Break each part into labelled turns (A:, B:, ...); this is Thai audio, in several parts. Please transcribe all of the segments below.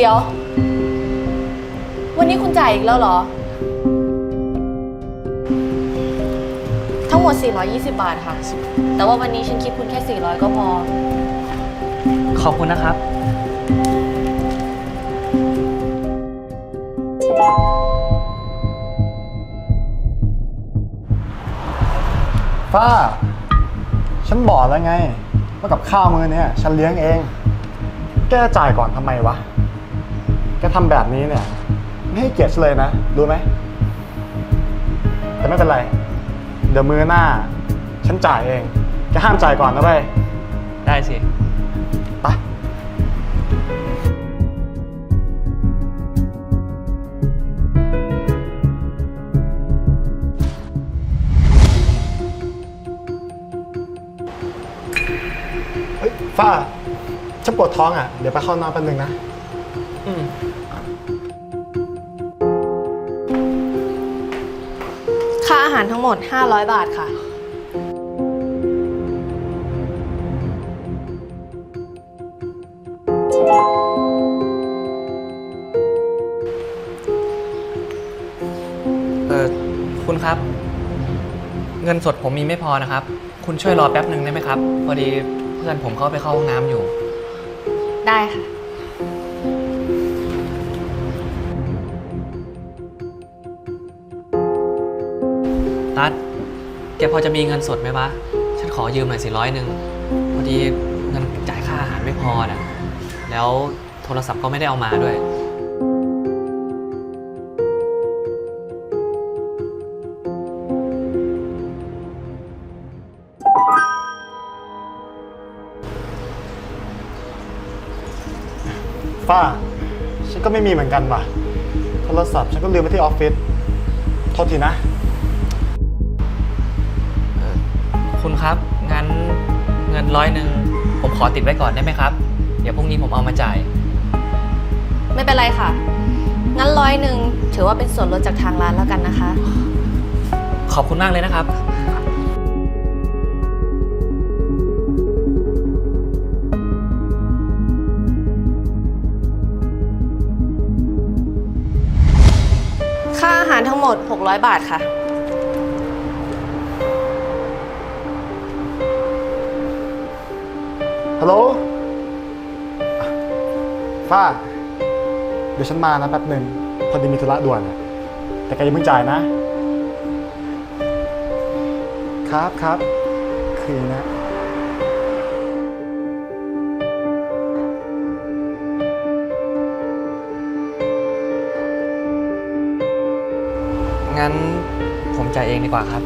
A: เดี๋ยว วันนี้คุณจ่ายอีกแล้วเหรอ ทั้งหมด 420 บาทค่ะ แต่ว่าวันนี้ฉันคิดคุณแค่ 400 ก็พอ
B: ขอบคุณนะครับ
C: ฟ้า ฉันบอกแล้วไง ว่ากับข้าวมือเนี่ย ฉันเลี้ยงเอง แกจ่ายก่อนทำไมวะ แกทำแบบนี้เนี่ย ไม่ให้เกียรติฉันเลยนะ รู้ไหม แต่ไม่เป็นไร เดี๋ยวมือหน้า ฉันจ่ายเอง แกห้ามจ่ายก่อนนะเว้ย
B: ได้สิ
C: ไป เฮ้ย ฟ้า ฉันปวดท้องอะ เดี๋ยวไปเข้าน้ำแป๊บนึงนะ
B: อืม
A: ค่าอาหารทั้งหมด 500 บาทค่ะ
B: เออคุณครับ เงินสดผมมีไม่พอนะครับ คุณช่วยรอแป๊บหนึ่งได้ไหมครับ พอดีเพื่อนผมเขาไปเข้าห้องน้ำอยู่
A: ได้ค่ะ
B: ตัดแกพอจะมีเงินสดไหมวะ ฉันขอยืมหน่อยสิร้อยหนึ่งพอดีเงินจ่ายค่าอาหารไม่พอน่ะ แล้วโทรศัพท์ก็ไม่ได้เอามาด้วย
C: ฟ้า ฉันก็ไม่มีเหมือนกันว่ะ โทรศัพท์ฉันก็ลืมไว้ที่ออฟฟิศ โทษทีนะ
B: คุณครับ งั้นเงินร้อยหนึ่งผมขอติดไว้ก่อนได้ไหมครับ เดี๋ยวพรุ่งนี้ผมเอามาจ่าย
A: ไม่เป็นไรค่ะ งั้นร้อยหนึ่งถือว่าเป็นส่วนลดจากทางร้านแล้วกันนะคะ
B: ขอบคุณมากเลยนะครับ
A: ค่าอาหารทั้งหมด 600 บาทค่ะ
C: ฮัลโหลฟ้า เดี๋ยวฉันมานะแป๊บหนึ่งพอดีมีธุระด่วนอะแต่แกอยังเพิ่งจ่ายนะ ครับครับ คืออย่างนี้นะ
B: งั้นผมจ่ายเองดีกว่าครับ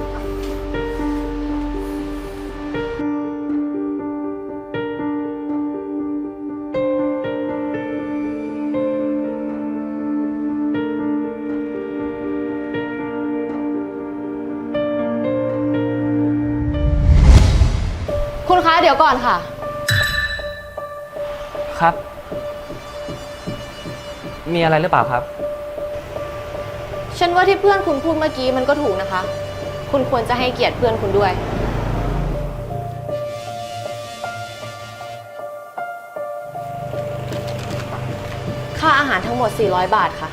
A: คุณคะเดี๋ยวก่อนค่ะ
B: ครับ มีอะไรหรือเปล่าครับ
A: ฉันว่าที่เพื่อนคุณพูดเมื่อกี้มันก็ถูกนะคะ คุณควรจะให้เกียรติเพื่อนคุณด้วย ค่าอาหารทั้งหมด 400 บาทค่ะ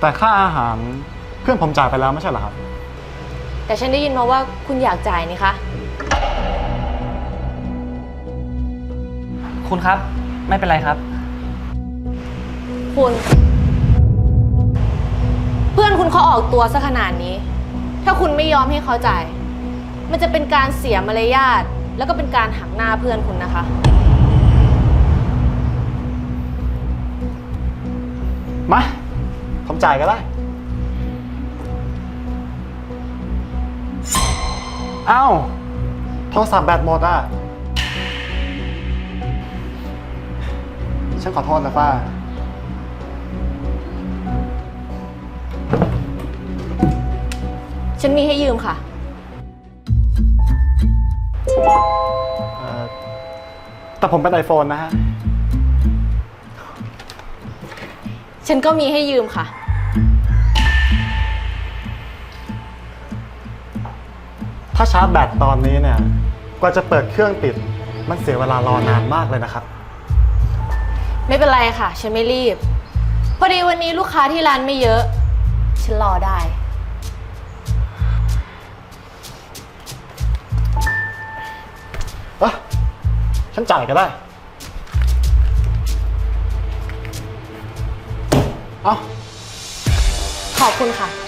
C: แต่ค่าอาหารเพื่อนผมจ่ายไปแล้วไม่ใช่เหรอครับ
A: แต่ฉันได้ยินมาว่าคุณอยากจ่ายนี่คะ
B: คุณครับ ไม่เป็นไรครับ
A: คุณ เพื่อนคุณเขาออกตัวซะขนาดนี้ ถ้าคุณไม่ยอมให้เขาจ่าย มันจะเป็นการเสียมารยาทแล้วก็เป็นการหักหน้าเพื่อนคุณนะคะ
C: มาผมจ่ายก็ได้ อ้าโทรศัพท์แบตหมดอะ ฉันขอโทษนะป้า
A: ฉันมีให้ยืมค่ะ
C: เอ่อแต่ผมเป็นไอโฟนนะฮะ
A: ฉันก็มีให้ยืมค่ะ
C: ถ้าชาร์จแบตตอนนี้เนี่ย กว่าจะเปิดเครื่องติด มันเสียเวลารอนานมากเลยนะครับ
A: ไม่เป็นไรค่ะ ฉันไม่รีบ พอดีวันนี้ลูกค้าที่ร้านไม่เยอะ ฉันรอได้
C: เอะฉันจ่ายก็ได้ เอา
A: ขอบคุณค่ะ